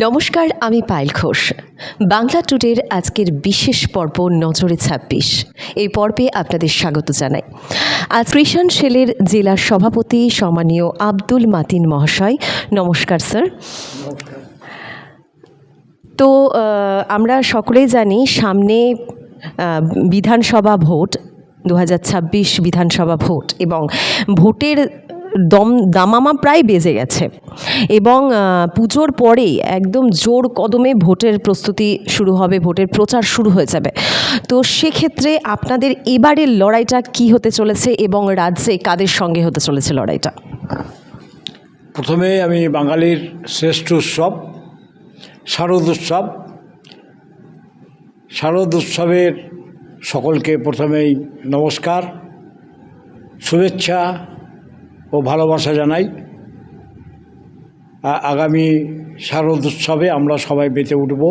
নমস্কার, আমি পায়েল ঘোষ। বাংলা টুডের আজকের বিশেষ পর্ব নজরে ছাব্বিশ। এই পর্বে আপনাদের স্বাগত জানাই। আজ কৃষাণ সেলের জেলার সভাপতি সম্মানীয় আব্দুল মাতিন মহাশয়, নমস্কার স্যার। তো আমরা সকলেই জানি সামনে বিধানসভা ভোট, দু হাজার ছাব্বিশ বিধানসভা ভোট এবং ভোটের দম, দামামা প্রায় বেজে গেছে। এবং পুজোর পরেই একদম জোর কদমে ভোটের প্রস্তুতি শুরু হবে, ভোটের প্রচার শুরু হয়ে যাবে। তো সেক্ষেত্রে আপনাদের এবারের লড়াইটা কি হতে চলেছে এবং রাজ্যে কাদের সঙ্গে হতে চলেছে লড়াইটা? প্রথমে আমি বাঙালির শ্রেষ্ঠ উৎসব, শারদ উৎসব। শারদ উৎসবের সকলকে প্রথমেই নমস্কার, শুভেচ্ছা ও ভালোবাসা জানাই। আগামী শারদ উৎসবে আমরা সবাই বেঁচে উঠব।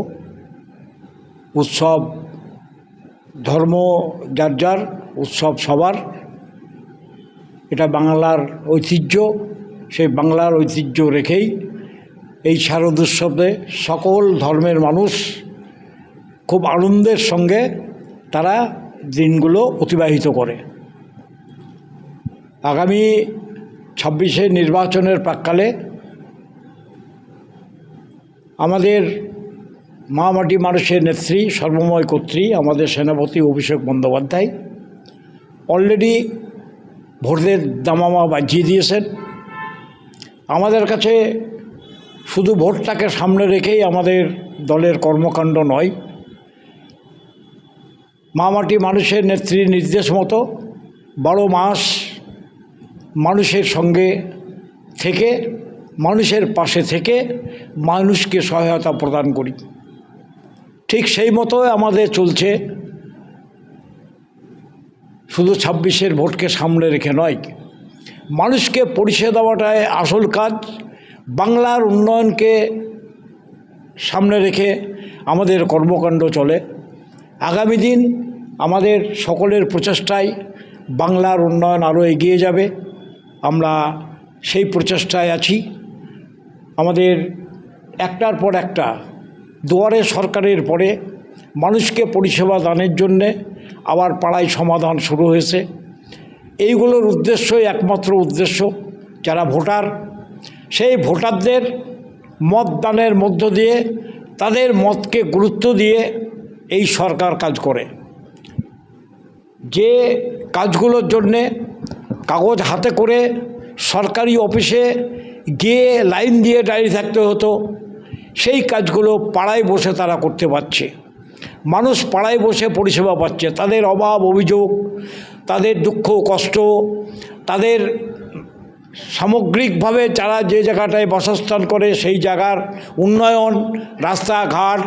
উৎসব ধর্ম যার যার, উৎসব সবার। এটা বাংলার ঐতিহ্য, সেই বাংলার ঐতিহ্য রেখেই এই শারদ উৎসবে সকল ধর্মের মানুষ খুব আনন্দের সঙ্গে তারা দিনগুলো অতিবাহিত করে। আগামী ছাব্বিশে নির্বাচনের প্রাককালে আমাদের মা মাটি মানুষের নেত্রী, সর্বময় কর্ত্রী, আমাদের সেনাপতি অভিষেক বন্দ্যোপাধ্যায় অলরেডি ভোটের দামামা বাজিয়ে দিয়েছেন। আমাদের কাছে শুধু ভোটটাকে সামনে রেখেই আমাদের দলের কর্মকাণ্ড নয়। মামাটি মানুষের নেত্রীর নির্দেশ মতো বারো মাস মানুষের সঙ্গে থেকে, মানুষের পাশে থেকে মানুষকে সহায়তা প্রদান করি। ঠিক সেই মতো আমাদের চলছে। শুধু ছাব্বিশের ভোটকে সামনে রেখে নয়, মানুষকে পরিষেবা দেওয়াটাই আসল কাজ। বাংলার উন্নয়নকে সামনে রেখে আমাদের কর্মকাণ্ড চলে। আগামী দিন আমাদের সকলের প্রচেষ্টায় বাংলার উন্নয়ন আরও এগিয়ে যাবে। আমরা সেই প্রচেষ্টায় আছি। আমাদের একটার পর একটা, দুয়ারে সরকারের পরে মানুষকে পরিষেবা দানের জন্যে আবার পাড়ায় সমাধান শুরু হয়েছে। এইগুলোর উদ্দেশ্যই একমাত্র উদ্দেশ্য, যারা ভোটার, সেই ভোটারদের মত দানের মধ্য দিয়ে তাদের মতকে গুরুত্ব দিয়ে এই সরকার কাজ করে। যে কাজগুলোর জন্যে কাগজ হাতে করে সরকারি অফিসে গিয়ে লাইন দিয়ে দাঁড়িয়ে থাকতে হতো। সেই কাজগুলো পাড়ায় বসে তারা করতে পারছে। মানুষ পাড়ায় বসে পরিষেবা পাচ্ছে। তাদের অভাব, অভিযোগ, তাদের দুঃখ, কষ্ট, তাদের সামগ্রিকভাবে যারা যে জায়গাটায় বাসস্থান করে সেই জায়গার উন্নয়ন, রাস্তাঘাট,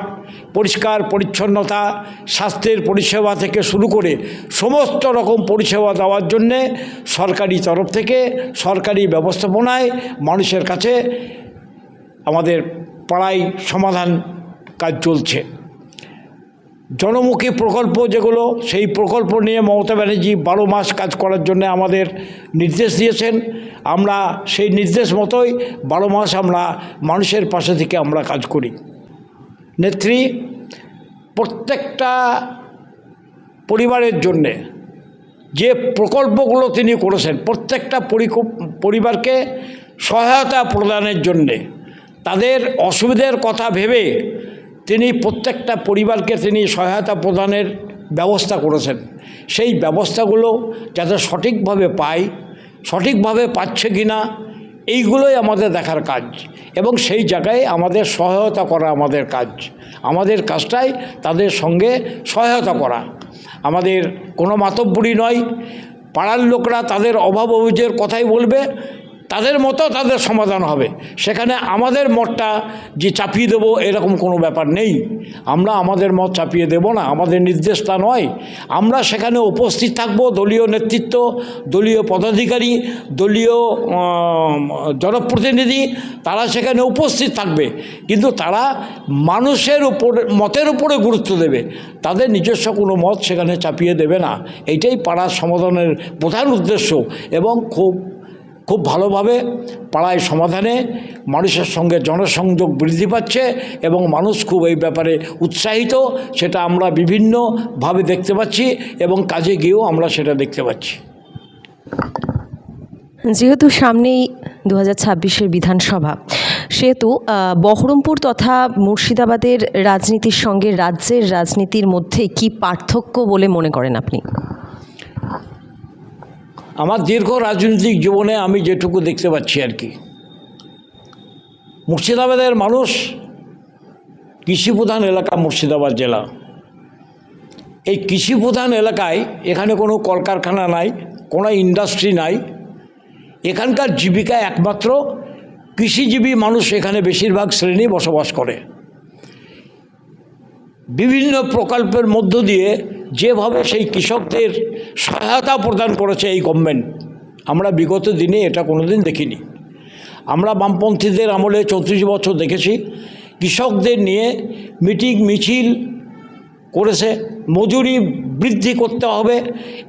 পরিষ্কার পরিচ্ছন্নতা, স্বাস্থ্যের পরিষেবা থেকে শুরু করে সমস্ত রকম পরিষেবা দেওয়ার জন্যে সরকারি তরফ থেকে সরকারি ব্যবস্থাপনায় মানুষের কাছে আমাদের পাড়ায় সমাধান কাজ চলছে। জনমুখী প্রকল্প যেগুলো, সেই প্রকল্প নিয়ে মমতা ব্যানার্জি বারো মাস কাজ করার জন্য আমাদের নির্দেশ দিয়েছেন। আমরা সেই নির্দেশ মতোই বারো মাস আমরা মানুষের পাশে থেকে আমরা কাজ করি। নেত্রী, প্রত্যেকটা পরিবারের জন্যে যে প্রকল্পগুলো তিনি করেছেন, প্রত্যেকটা পরিবারকে সহায়তা প্রদানের জন্যে, তাদের অসুবিধের কথা ভেবে তিনি প্রত্যেকটা পরিবারকে তিনি সহায়তা প্রদানের ব্যবস্থা করেছেন। সেই ব্যবস্থাগুলো যাতে সঠিকভাবে পায়, সঠিকভাবে পাচ্ছে কি না এইগুলোই আমাদের দেখার কাজ এবং সেই জায়গায় আমাদের সহায়তা করা আমাদের কাজ। আমাদের কাজটাই তাদের সঙ্গে সহায়তা করা। আমাদের কোনো মাতব্বরি নয়। পাড়ার লোকরা তাদের অভাব অভিযোগের কথাই বলবে তাদের মতো তাদের সমাধান হবে। সেখানে আমাদের মতটা যে চাপিয়ে দেবো এরকম কোনো ব্যাপার নেই। আমরা আমাদের মত চাপিয়ে দেব না, আমাদের নির্দেশ তা নয়। আমরা সেখানে উপস্থিত থাকব, দলীয় নেতৃত্ব, দলীয় পদাধিকারী, দলীয় জনপ্রতিনিধি, তারা সেখানে উপস্থিত থাকবে। কিন্তু তারা মানুষের উপর, মতের উপরে গুরুত্ব দেবে। তাদের নিজস্ব কোনো মত সেখানে চাপিয়ে দেবে না। এইটাই পাড়ার সমাধানের প্রধান উদ্দেশ্য। এবং খুব খুব ভালোভাবে পাড়ায় সমাধানে মানুষের সঙ্গে জনসংযোগ বৃদ্ধি পাচ্ছে এবং মানুষ খুব এই ব্যাপারে উৎসাহিত, সেটা আমরা বিভিন্নভাবে দেখতে পাচ্ছি এবং কাজে গিয়েও আমরা সেটা দেখতে পাচ্ছি। যেহেতু সামনেই দু হাজার বিধানসভা, সেহেতু বহরমপুর তথা মুর্শিদাবাদের রাজনীতির সঙ্গে রাজ্যের রাজনীতির মধ্যে কি পার্থক্য বলে মনে করেন আপনি? আমার দীর্ঘ রাজনৈতিক জীবনে আমি যেটুকু দেখতে পাচ্ছি আর কি। মুর্শিদাবাদের মানুষ কৃষিপ্রধান এলাকা মুর্শিদাবাদ জেলা। এই কৃষিপ্রধান এলাকায় এখানে কোনো কলকারখানা নাই, কোনো ইন্ডাস্ট্রি নাই। এখানকার জীবিকা একমাত্র কৃষিজীবী মানুষ এখানে বেশিরভাগ শ্রেণি বসবাস করে। বিভিন্ন প্রকল্পের মধ্য দিয়ে যেভাবে সেই কৃষকদের সহায়তা প্রদান করেছে এই গভর্নমেন্ট আমরা বিগত দিনে এটা কোনোদিন দেখিনি। আমরা বামপন্থীদের আমলে চৌত্রিশ বছর দেখেছি, কৃষকদের নিয়ে মিটিং মিছিল করেছে, মজুরি বৃদ্ধি করতে হবে,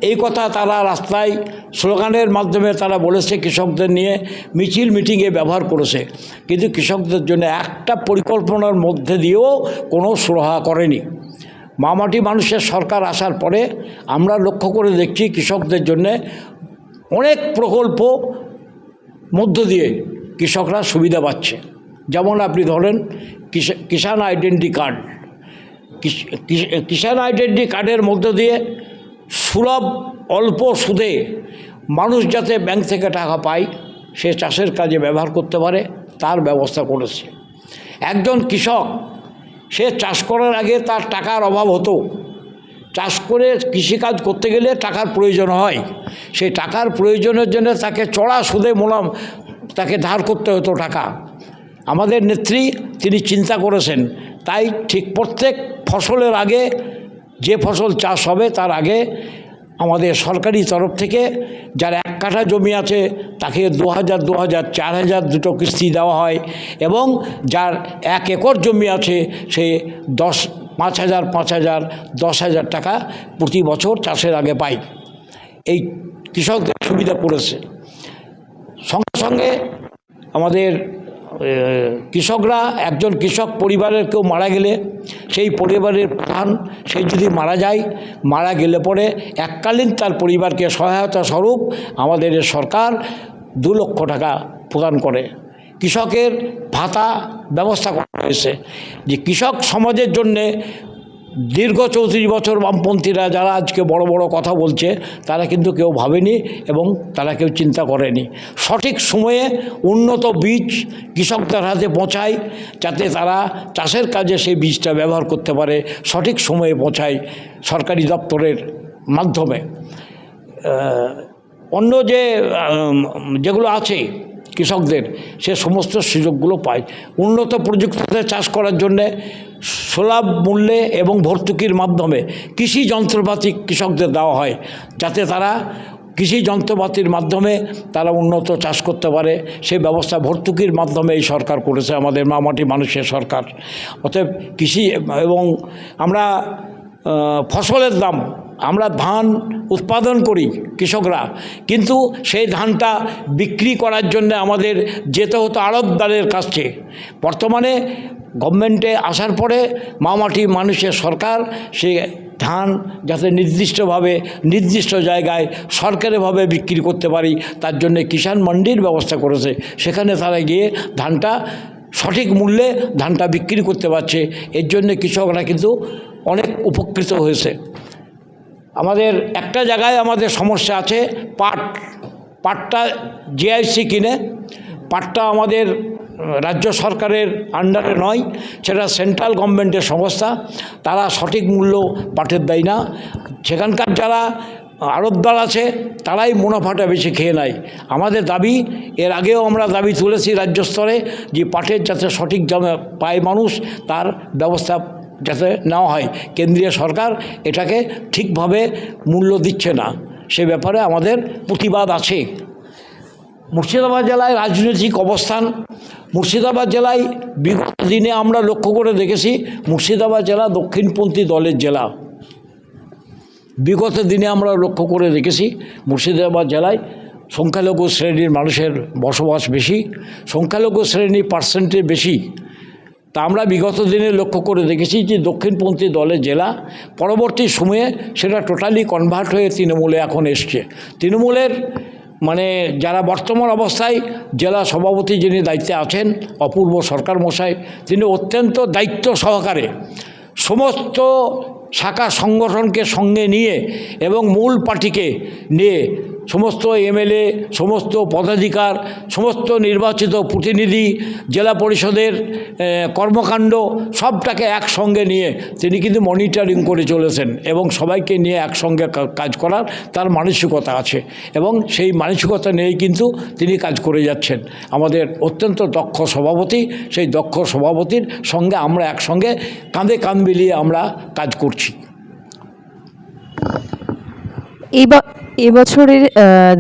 এই কথা তারা রাস্তায় স্লোগানের মাধ্যমে তারা বলেছে, কৃষকদের নিয়ে মিছিল মিটিংয়ে ব্যবহার করেছে। কিন্তু কৃষকদের জন্য একটা পরিকল্পনার মধ্যে দিয়েও কোনো সুরাহা করেনি। মামাটি মানুষের সরকার আসার পরে আমরা লক্ষ্য করে দেখছি কৃষকদের জন্যে অনেক প্রকল্প মধ্য দিয়ে কৃষকরা সুবিধা পাচ্ছে। যেমন আপনি ধরেন কিষা- কিষাণ আইডেন্টি কার্ড। কিষ- কিষ- কিষাণ আইডেন্টি কার্ডের মধ্য দিয়ে সুলভ, অল্প সুদে মানুষ যাতে ব্যাংক থেকে টাকা পায়, সে চাষের কাজে ব্যবহার করতে পারে, তার ব্যবস্থা করেছে। একজন কৃষক সে চাষ করার আগে তার টাকার অভাব হতো। চাষ করে কৃষিকাজ করতে গেলে টাকার প্রয়োজন হয়। সেই টাকার প্রয়োজনের জন্য তাকে চড়া সুদে মোলাম তাকে ধার করতে হতো টাকা। আমাদের নেত্রী তিনি চিন্তা করেছেন, তাই ঠিক প্রত্যেক ফসলের আগে যে ফসল চাষ হবে তার আগে আমাদের সরকারি তরফ থেকে যার কাঠা জমি আছে, তাকে দু হাজার দু হাজার চার হাজার দুটো কিস্তি দেওয়া হয় এবং যার এক একর জমি আছে, সে দশ পাঁচ হাজার পাঁচ হাজার দশ হাজার টাকা প্রতি বছর চাষের আগে পায়। এই কৃষকদের সুবিধা পড়েছে সঙ্গে সঙ্গে আমাদের কৃষকরা, একজন কৃষক পরিবারের কেউ মারা গেলে সেই পরিবারের প্রধান, সে যদি মারা যায়, মারা গেলে পরে এককালীন তার পরিবারকে সহায়তা স্বরূপ আমাদের সরকার দু লক্ষ টাকা প্রদান করে। কৃষকের ভাতা ব্যবস্থা করা হয়েছে। যে কৃষক সমাজের জন্যে দীর্ঘ চৌত্রিশ বছর বামপন্থীরা যারা আজকে বড় বড় কথা বলছে, তারা কিন্তু কেউ ভাবেনি এবং তারা কেউ চিন্তা করেনি। সঠিক সময়ে উন্নত বীজ কৃষকদের হাতে পৌঁছায়, যাতে তারা চাষের কাজে সেই বীজটা ব্যবহার করতে পারে, সঠিক সময়ে পৌঁছায় সরকারি দপ্তরের মাধ্যমে। অন্য যে যেগুলো আছে কৃষকদের সে সমস্ত সুযোগগুলো পায়। উন্নত প্রযুক্তিতে চাষ করার জন্যে সুলভ মূল্যে এবং ভর্তুকির মাধ্যমে কৃষি যন্ত্রপাতি কৃষকদের দেওয়া হয়, যাতে তারা কৃষি যন্ত্রপাতির মাধ্যমে তারা উন্নত চাষ করতে পারে। সেই ব্যবস্থা ভর্তুকির মাধ্যমে এই সরকার করেছে, আমাদের মামাটি মানুষের সরকার। অতএব কৃষি এবং আমরা ফসলের দাম আমরা ধান উৎপাদন করি কৃষকরা। কিন্তু সেই ধানটা বিক্রি করার জন্য আমাদের যেতে হতো আড়তদারের কাছে। বর্তমানে গভর্নমেন্টে আসার পরে মামাটি মানুষের সরকার সে ধান যাতে নির্দিষ্টভাবে, নির্দিষ্ট জায়গায় সরকারিভাবে বিক্রি করতে পারি, তার জন্য কিষাণ মন্ডির ব্যবস্থা করেছে। সেখানে তারা গিয়ে ধানটা সঠিক মূল্যে ধানটা বিক্রি করতে পারছে। এর জন্য কৃষকরা কিন্তু অনেক উপকৃত হয়েছে। আমাদের একটা জায়গায় আমাদের সমস্যা আছে, পাট, পাটটা জিআইসি কিনে, পাটটা আমাদের রাজ্য সরকারের আন্ডারে নয়, সেটা সেন্ট্রাল গভর্নমেন্টের সংস্থা, তারা সঠিক মূল্য পাটের দেয় না। সেখানকার যারা আড়তদার আছে, তারাই মুনাফাটা বেশি খেয়ে নেয়। আমাদের দাবি, এর আগেও আমরা দাবি তুলেছি রাজ্য স্তরে, যে পাটের যাতে সঠিক দামে পায় মানুষ, তার ব্যবস্থা যাতে নেওয়া হয়। কেন্দ্রীয় সরকার এটাকে ঠিকভাবে মূল্য দিচ্ছে না। সে ব্যাপারে আমাদের প্রতিবাদ আছে। মুর্শিদাবাদ জেলায় রাজনৈতিক অবস্থান। মুর্শিদাবাদ জেলায় বিগত দিনে আমরা লক্ষ্য করে দেখেছি, মুর্শিদাবাদ জেলা দক্ষিণপন্থী দলের জেলা। বিগত দিনে আমরা লক্ষ্য করে দেখেছি, মুর্শিদাবাদ জেলায় সংখ্যালঘু শ্রেণির মানুষের বসবাস বেশি, সংখ্যালঘু শ্রেণির পার্সেন্টে বেশি। তা আমরা বিগত দিনে লক্ষ্য করে দেখেছি যে দক্ষিণপন্থী দলের জেলা পরবর্তী সময়ে সেটা টোটালি কনভার্ট হয়ে তৃণমূলে এখন এসছে। তৃণমূলের মানে যারা বর্তমান অবস্থায় জেলা সভাপতি যিনি দায়িত্বে আছেন, অপূর্ব সরকার মশাই, তিনি অত্যন্ত দায়িত্ব সহকারে সমস্ত শাখা সংগঠনকে সঙ্গে নিয়ে এবং মূল পার্টিকে নিয়ে সমস্ত এমএলএ, সমস্ত পদাধিকার, সমস্ত নির্বাচিত প্রতিনিধি, জেলা পরিষদের কর্মকাণ্ড সবটাকে একসঙ্গে নিয়ে তিনি কিন্তু মনিটরিং করে চলেছেন এবং সবাইকে নিয়ে একসঙ্গে কাজ করার তার মানসিকতা আছে এবং সেই মানসিকতা নিয়েই কিন্তু তিনি কাজ করে যাচ্ছেন। আমাদের অত্যন্ত দক্ষ সভাপতি, সেই দক্ষ সভাপতির সঙ্গে আমরা একসঙ্গে কাঁধে কাঁধ মিলিয়ে আমরা কাজ করছি। এবার এবছরের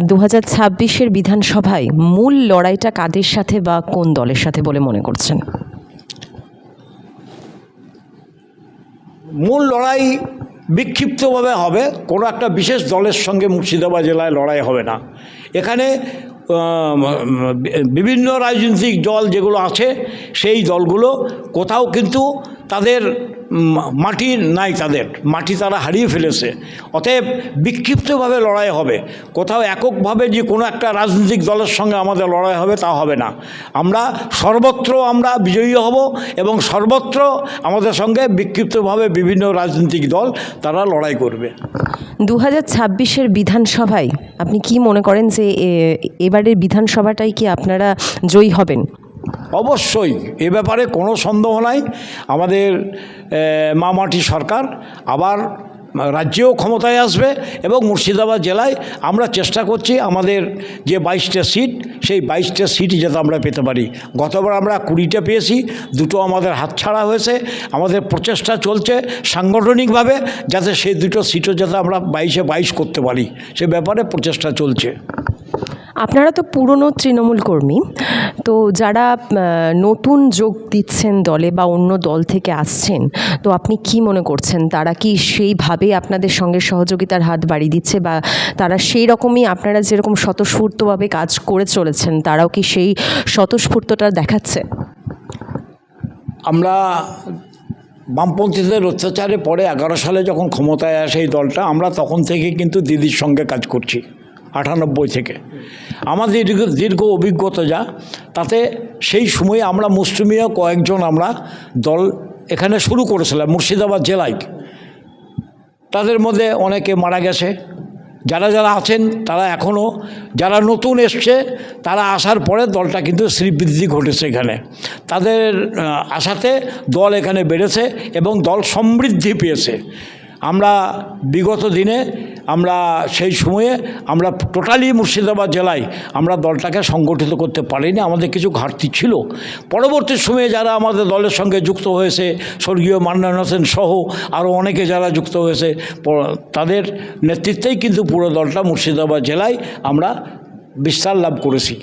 দু হাজার ছাব্বিশের বিধানসভায় মূল লড়াইটা কাদের সাথে বা কোন দলের সাথে বলে মনে করছেন? মূল লড়াই বিক্ষিপ্তভাবে হবে, কোনো একটা বিশেষ দলের সঙ্গে মুর্শিদাবাদ জেলায় লড়াই হবে না। এখানে বিভিন্ন রাজনৈতিক দল যেগুলো আছে, সেই দলগুলো কোথাও কিন্তু তাদের মাটি নাই তাদের। মাটি তারা হারিয়ে ফেলেছে। অতএব বিক্ষিপ্তভাবে লড়াই হবে। কোথাও এককভাবে যে কোনো একটা রাজনৈতিক দলের সঙ্গে আমাদের লড়াই হবে তা হবে না। আমরা সর্বত্র আমরা বিজয়ী হব এবং সর্বত্র আমাদের সঙ্গে বিক্ষিপ্তভাবে বিভিন্ন রাজনৈতিক দল তারা লড়াই করবে। দু হাজার ছাব্বিশের বিধানসভায় আপনি কি মনে করেন যে এবারের বিধানসভাটাই কি আপনারা জয়ী হবেন? অবশ্যই, এ ব্যাপারে কোনো সন্দেহ নাই। আমাদের মামাটি সরকার আবার রাজ্যেও ক্ষমতায় আসবে এবং মুর্শিদাবাদ জেলায় আমরা চেষ্টা করছি আমাদের যে বাইশটা সিট, সেই বাইশটা সিট যাতে আমরা পেতে পারি। গতবার আমরা কুড়িটা পেয়েছি, দুটো আমাদের হাতছাড়া হয়েছে, আমাদের প্রচেষ্টা চলছে সাংগঠনিকভাবে যাতে সেই দুটো সিটও যাতে আমরা বাইশে বাইশ করতে পারি। সে ব্যাপারে প্রচেষ্টা চলছে। আপনারা তো পুরনো তৃণমূল কর্মী, তো যারা নতুন যোগ দিচ্ছেন দলে বা অন্য দল থেকে আসছেন, তো আপনি কি মনে করছেন? তারা কি সেইভাবে আপনাদের সঙ্গে সহযোগিতার হাত বাড়িয়ে দিচ্ছে বা তারা সেই রকমই আপনারা যেরকম স্বতঃস্ফূর্তভাবে কাজ করে চলেছেন, তারাও কি সেই স্বতঃস্ফূর্তটা দেখাচ্ছে? আমরা বামপন্থীদের অত্যাচারে পরে এগারো সালে যখন ক্ষমতায় আসে এই দলটা, আমরা তখন থেকে কিন্তু দিদির সঙ্গে কাজ করছি। আটানব্বই থেকে। আমাদের দীর্ঘ অভিজ্ঞতা যা, তাতে সেই সময়ে আমরা মুসলিমীয় কয়েকজন আমরা দল এখানে শুরু করেছিলাম, মুর্শিদাবাদ জেলায়। তাদের মধ্যে অনেকে মারা গেছে। যারা যারা আছেন, তারা এখনও যারা নতুন এসছে, তারা আসার পরে দলটা কিন্তু শ্রীবৃদ্ধি ঘটেছে এখানে। তাদের আশাতে দল এখানে বেড়েছে এবং দল সমৃদ্ধি পেয়েছে। আমরা বিগত দিনে আমরা সেই সময়ে আমরা টোটালি মুর্শিদাবাদ জেলায় আমরা দলটাকে সংগঠিত করতে পারিনি, আমাদের কিছু ঘাটতি ছিল। পরবর্তী সময়ে যারা আমাদের দলের সঙ্গে যুক্ত হয়েছে, স্বর্গীয় মান্নান হোসেন সহ আরও অনেকে যারা যুক্ত হয়েছে তাদের নেতৃত্বেই কিন্তু পুরো দলটা মুর্শিদাবাদ জেলায় আমরা বিস্তার লাভ করেছি।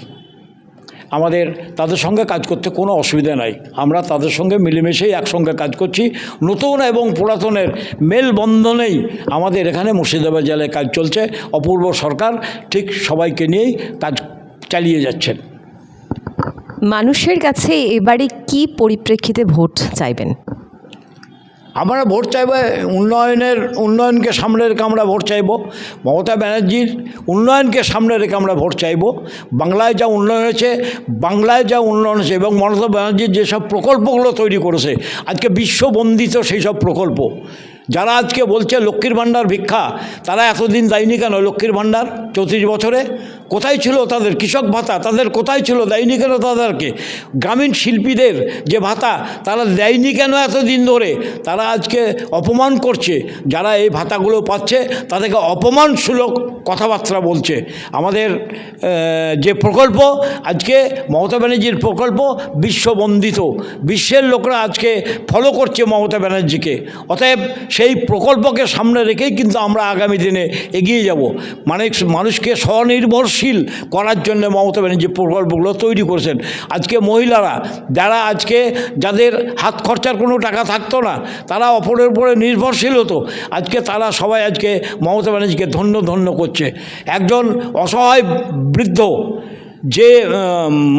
আমাদের তাদের সঙ্গে কাজ করতে কোনো অসুবিধা নাই। আমরা তাদের সঙ্গে মিলেমিশেই একসঙ্গে কাজ করছি। নতুন এবং পুরাতনের মেলবন্ধনেই আমাদের এখানে মুর্শিদাবাদ জেলায় কাজ চলছে। অপূর্ব সরকার ঠিক সবাইকে নিয়েই কাজ চালিয়ে যাচ্ছেন। মানুষের কাছে এবারে কি পরিপ্রেক্ষিতে ভোট চাইবেন? আমরা ভোট চাইব, উন্নয়নের, উন্নয়নকে সামনে রেখে আমরা ভোট চাইব। মমতা ব্যানার্জির উন্নয়নকে সামনে রেখে আমরা ভোট চাইব। বাংলায় যা উন্নয়ন হয়েছে, বাংলায় যা উন্নয়ন হয়েছে, এবং মমতা ব্যানার্জির যেসব প্রকল্পগুলো তৈরি করেছে, আজকে বিশ্ববন্দিত সেই সব প্রকল্প। যারা আজকে বলছে লক্ষ্মীর ভাণ্ডার ভিক্ষা, তারা এতদিন দেয়নি কেন লক্ষ্মীর ভাণ্ডার? চৌত্রিশ বছরে? কোথায় ছিল তাদের? কৃষক ভাতা, তাদের কোথায় ছিল? দেয়নি কেন তাদেরকে? গ্রামীণ শিল্পীদের যে ভাতা, তারা দেয়নি কেন এতদিন ধরে? তারা আজকে অপমান করছে। যারা এই ভাতাগুলো পাচ্ছে, তাদেরকে অপমানসুলক কথাবার্তা বলছে। আমাদের যে প্রকল্প, আজকে মমতা ব্যানার্জির প্রকল্প বিশ্ববন্দিত। বিশ্বের লোকরা আজকে ফলো করছে মমতা ব্যানার্জিকে। অতএব সেই সেই প্রকল্পকে সামনে রেখেই কিন্তু আমরা আগামী দিনে এগিয়ে যাব। মানে মানুষকে স্বনির্ভরশীল করার জন্য মমতা ব্যানার্জি প্রকল্পগুলো তৈরি করেছেন। আজকে মহিলারা, যারা আজকে যাদের হাত খরচার কোনো টাকা থাকতো না, তারা অপরের উপরে নির্ভরশীল হতো। আজকে তারা সবাই আজকে মমতা ব্যানার্জিকে ধন্য ধন্য করছে। একজন অসহায় বৃদ্ধ যে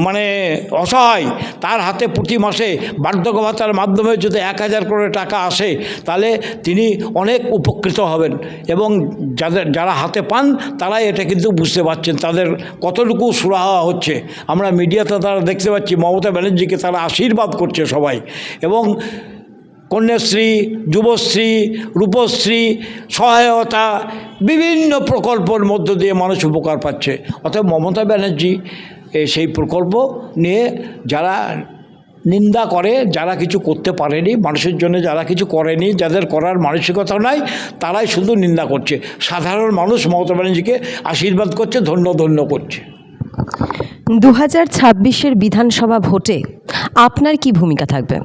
মানে অসহায়, তার হাতে প্রতি মাসে বার্ধক্য ভাতার মাধ্যমে যদি এক হাজার করে টাকা আসে, তাহলে তিনি অনেক উপকৃত হবেন। এবং যাদের, যারা হাতে পান, তারাই এটা কিন্তু বুঝতে পারছেন, তাদের কতটুকু সুরাহা হচ্ছে। আমরা মিডিয়াতে তারা দেখতে পাচ্ছি, মমতা ব্যানার্জিকে তারা আশীর্বাদ করছে সবাই। এবং কন্যাশ্রী, যুবশ্রী, রূপশ্রী, সহায়তা বিভিন্ন প্রকল্পের মধ্য দিয়ে মানুষ উপকার পাচ্ছে। অতএব মমতা ব্যানার্জি সেই প্রকল্প নিয়ে যারা নিন্দা করে, যারা কিছু করতে পারেনি, মানুষের জন্য যারা কিছু করেনি, যাদের করার মানসিকতা নাই, তারাই শুধু নিন্দা করছে। সাধারণ মানুষ মমতা ব্যানার্জিকে আশীর্বাদ করছে, ধন্য ধন্য করছে। দু হাজার ছাব্বিশের বিধানসভা ভোটে আপনার কি ভূমিকা থাকবে?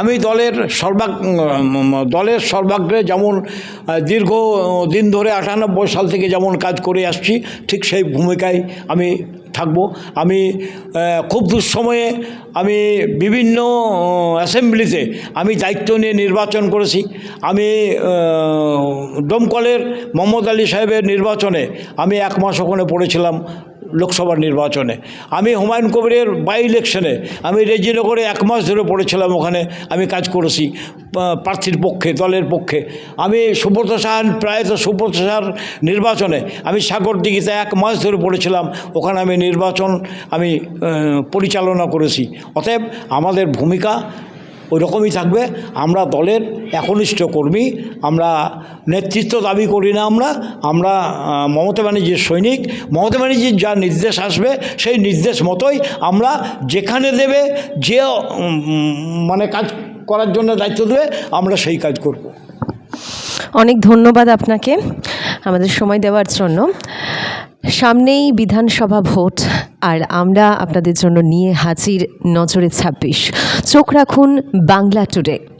আমি দলের সর্বাগ দলের সর্বাগ্রে যেমন দীর্ঘ দিন ধরে আটানব্বই সাল থেকে যেমন কাজ করে আসছি, ঠিক সেই ভূমিকায় আমি থাকব। আমি খুব দুঃসময়ে আমি বিভিন্ন অ্যাসেম্বলিতে আমি দায়িত্ব নিয়ে নির্বাচন করেছি। আমি দমকলের মোহাম্মদ আলী সাহেবের নির্বাচনে আমি এক মাস ওখানে পড়েছিলাম লোকসভার নির্বাচনে। আমি হুমায়ুন কবিরের বাই ইলেকশনে আমি রেজিনগরে এক মাস ধরে পড়েছিলাম ওখানে, আমি কাজ করেছি প্রার্থীর পক্ষে, দলের পক্ষে। আমি সুব্রত সাহান, প্রায়ত সুব্রত সাহার নির্বাচনে, আমি সাগর সাগরদিঘিতে এক মাস ধরে পড়েছিলাম, ওখানে আমি নির্বাচন, আমি পরিচালনা করেছি। অতএব আমাদের ভূমিকা ওই রকমই থাকবে। আমরা দলের একনিষ্ঠ কর্মী, আমরা নেতৃত্ব দাবি করি না আমরা আমরা মমতা ব্যানার্জির সৈনিক। মমতা ব্যানার্জির যা নির্দেশ আসবে, সেই নির্দেশ মতোই আমরা যেখানে দেবে, যে মানে কাজ করার জন্য দায়িত্ব দেবে, আমরা সেই কাজ করব। অনেক ধন্যবাদ আপনাকে। আমাদের সময় দেওয়ার জন্য। সামনেই বিধানসভা ভোট। আর আমরা আপনাদের জন্য নিয়ে হাজির নজরে ছাব্বিশ। চোখ রাখুন বাংলা টুডে